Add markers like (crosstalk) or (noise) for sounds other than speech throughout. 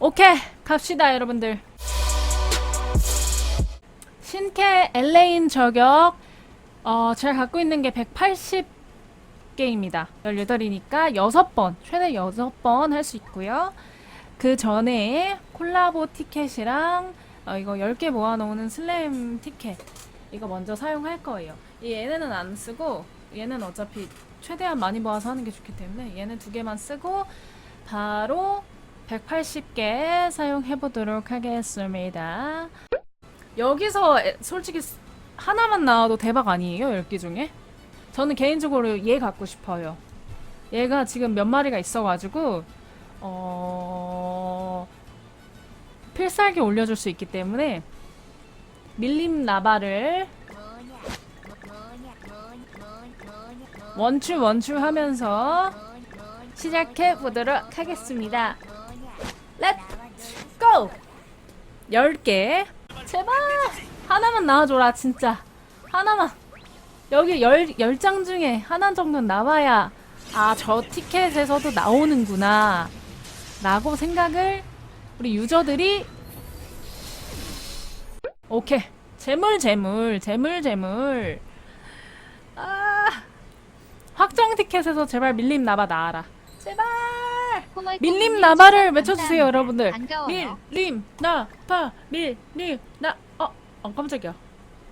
오케이 갑시다 여러분들. 신캐 엘레인 저격. 어 제가 갖고 있는 게 180개입니다. 18이니까 6번 최대 6번 할 수 있고요. 그 전에 콜라보 티켓이랑 어, 이거 10개 모아놓는 슬램 티켓 이거 먼저 사용할 거예요. 이 얘네는 안 쓰고 얘는 어차피 최대한 많이 모아서 하는 게 좋기 때문에 얘는 두 개만 쓰고 바로 180개 사용해 보도록 하겠습니다. 여기서 에- 솔직히 스- 하나만 나와도 대박 아니에요? 10개 중에? 저는 개인적으로 얘 갖고 싶어요. 얘가 지금 몇 마리가 있어가지고 어... 필살기 올려줄 수 있기 때문에 밀림 나바를 원추 원추 하면서 시작해 보도록 하겠습니다. 렛츠 고! 10개. 제발! 하나만 나와줘라, 진짜. 하나만. 여기 10, 10장 중에 하나 정도는 나와야, 아, 저 티켓에서도 나오는구나. 라고 생각을 우리 유저들이, 오케이. 재물, 재물, 재물, 재물. 아, 확정 티켓에서 제발 밀림 나봐 나와라. 제발! 밀림 나바를 외쳐주세요 여러분들. 밀림 나바 밀림 나 어, 어 깜짝이야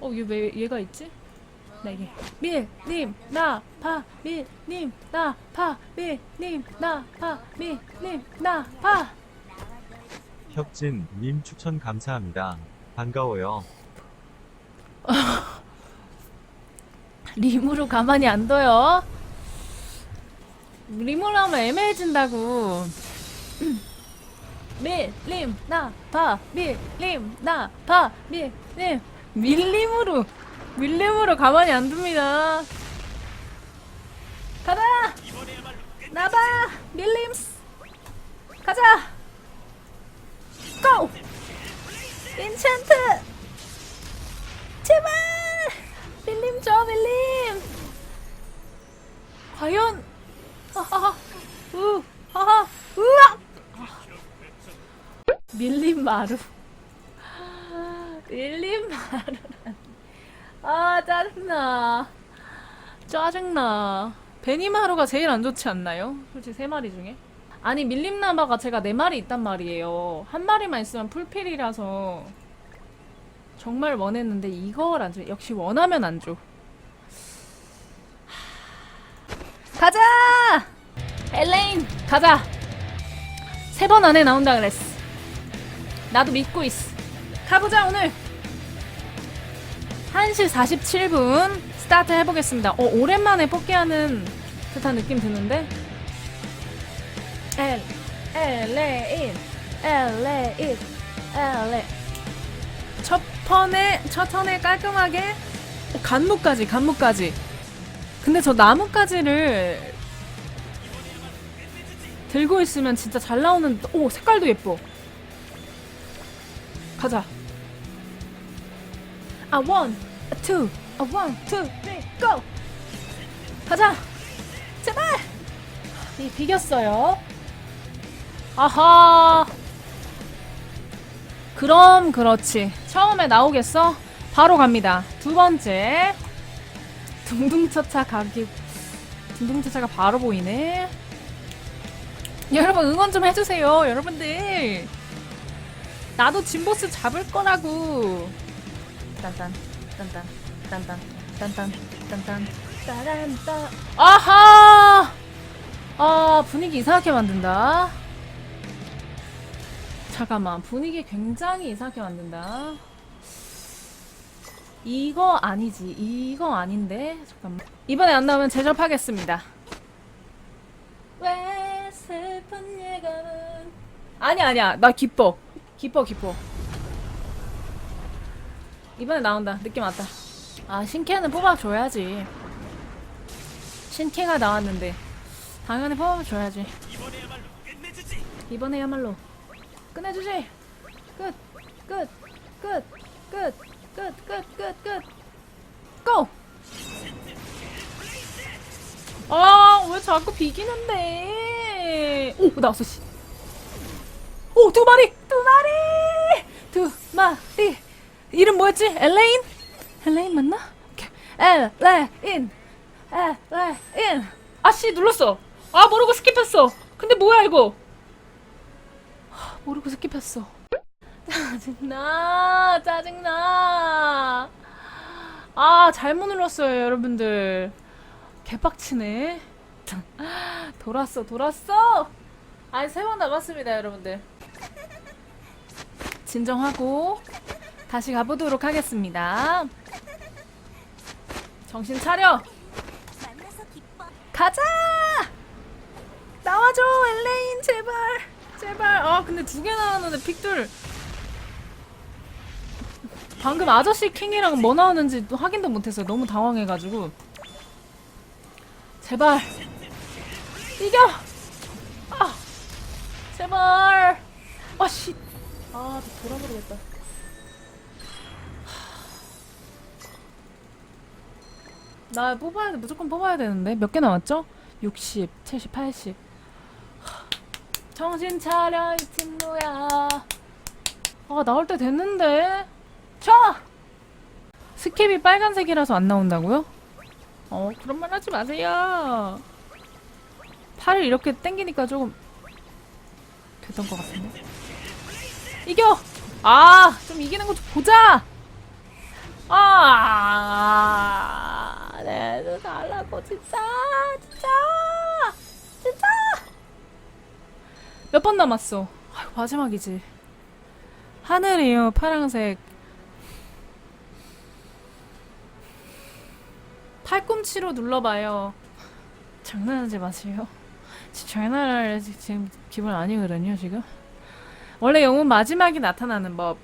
어얘왜 얘가 있지 네 얘. 밀림 나바 밀림 나바 밀림 나바 밀림 나바 혁진 님 추천 감사합니다. 반가워요. (laughs) 림으로 가만히 안 둬요 림으로 하면 애매해진다고. (clears throat) 밀 림 나 바 밀 림 나 바 밀 림. 밀림으로 밀림으로 가만히 안 둡니다. 가자! 나바 밀림스. 가자! 고! 인챈트! 제발! 밀림 줘 밀림! 과연 하하하 우 하하 우악 밀림 마루 밀림 마루라니 아 짜증나 짜증나 베니마루가 제일 안 좋지 않나요? 솔직히 세 마리 중에 아니 밀림나바가 제가 네 마리 있단 말이에요 한 마리만 있으면 풀필이라서 정말 원했는데 이걸 안 줘. 역시 원하면 안 줘. 가자! 엘레인, 가자! 세 번 안에 나온다 그랬어. 나도 믿고 있어. 가보자, 오늘! 1시 47분 스타트 해보겠습니다. 어, 오랜만에 뽑기하는 듯한 느낌 드는데? 엘, 엘레인, 엘레인, 엘레. 첫 턴에 첫 턴에 깔끔하게 어, 간무까지 간무까지 근데 저 나무까지를 들고 있으면 진짜 잘 나오는 오 색깔도 예뻐 가자 아 원, 아 투, 아 원, 투, 쓰리, 고 가자 제발 이 비겼어요 아하 그럼 그렇지. 처음에 나오겠어? 바로 갑니다. 두 번째. 둥둥차차 가기. 둥둥차차가 바로 보이네. 여러분 응원 좀 해주세요. 여러분들. 나도 진보스 잡을 거라고. 딴딴, 딴딴, 딴딴, 딴딴, 딴딴, 따란따. 아하! 아, 분위기 이상하게 만든다. 잠깐만 분위기 굉장히 이상하게 만든다 이거 아니지 이거 아닌데 잠깐만 이번에 안 나오면 제접하겠습니다 왜 슬픈 예감은 아니야 아니야 나 기뻐 기뻐 기뻐 이번에 나온다 느낌 왔다 아 신캐는 뽑아줘야지 신캐가 나왔는데 당연히 뽑아줘야지 이번에야말로 끝내주지. 끝, 끝, 끝, 끝, 끝, 끝, 끝, 끝. 고! 아, 왜 자꾸 비기는데? 오, 나왔어, 씨. 오, 두 마리, 두 마리, 두 마리. 이름 뭐였지? 엘레인? 엘레인 맞나? 엘레인, 엘레인. 아씨 눌렀어. 아 모르고 스킵했어. 근데 뭐야 이거? 하, 모르고 스킵했어. 짜증나, 짜증나. 아 잘못 눌렀어요 여러분들. 개빡치네. 돌았어, 돌았어. 아니 세번 남았습니다 여러분들 진정하고 다시 가보도록 하겠습니다. 정신 차려. 가자! 나와줘 엘레인 제발! 제발! 아 근데 두 개 나왔는데 픽들. 방금 아저씨 킹이랑 뭐 나왔는지 또 확인도 못했어요. 너무 당황해가지고. 제발! 이겨! 아 제발! 아 씨 아 돌아버리겠다. 나 뽑아야 돼 무조건 뽑아야 되는데. 몇 개 남았죠? 60, 70, 80 정신 차려 이 친구야. 아 나올 때 됐는데? 쳐! 스캡이 빨간색이라서 안 나온다고요? 어 그런 말 하지 마세요. 팔을 이렇게 당기니까 조금 됐던 것 같은데 이겨! 아 좀 이기는 거 좀 보자 아, 내도 달라고 진짜, 진짜, 진짜. 몇 번 남았어? 아이고, 마지막이지. 하늘이요, 파랑색. 팔꿈치로 눌러봐요. 장난하지 마세요. 장난할 지금 기분 아니거든요, 지금. 원래 영웅 마지막이 나타나는 법.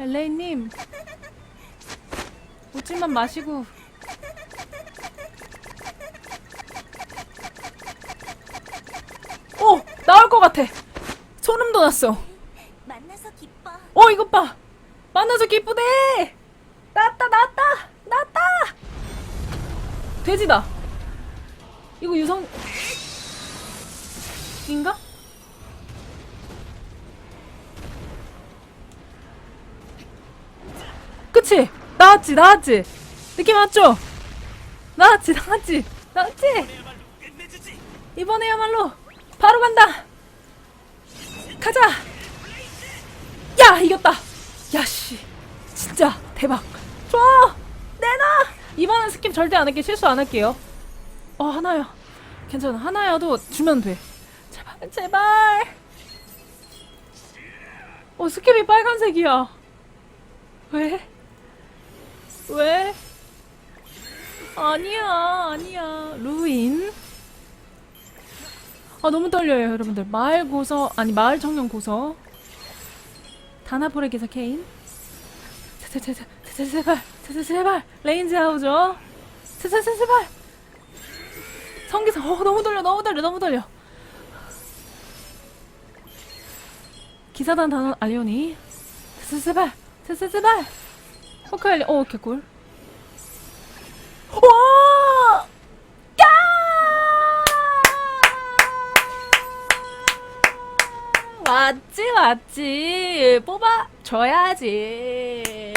엘레이님. 웃지만 마시고. 어 나올 것 같아. 소름 돋았어. 만나서 기뻐. 어 이것 봐. 만나서 기쁘네 나왔다 나왔다 나왔다. 돼지다. 이거 유성 인가? 그치? 나왔지 나왔지? 느낌 왔죠? 나왔지 나왔지? 나왔지? 이번에야말로 바로 간다! 가자! 야 이겼다! 야씨. 진짜 대박. 좋아! 내놔! 이번엔 스킵 절대 안 할게. 실수 안 할게요. 어 하나야 괜찮아. 하나야도 주면 돼 제발. 제발 어 스킵이 빨간색이야. 왜? 왜? 아니야 아니야. 루인. 아 너무 떨려요 여러분들. 마을 고서 아니 마을 청년 고서. 다나폴의 기사 케인. 제발 제- 제- 제발. 레인지 하우죠? 제- 제- 제- 제발. 성기사 어 너무 떨려 너무 떨려 너무 떨려 기사단 단원 알리오니. 제- 제발 호크 알리 어 개꿀. 와! 야! 맞지 맞지. 뽑아 줘야지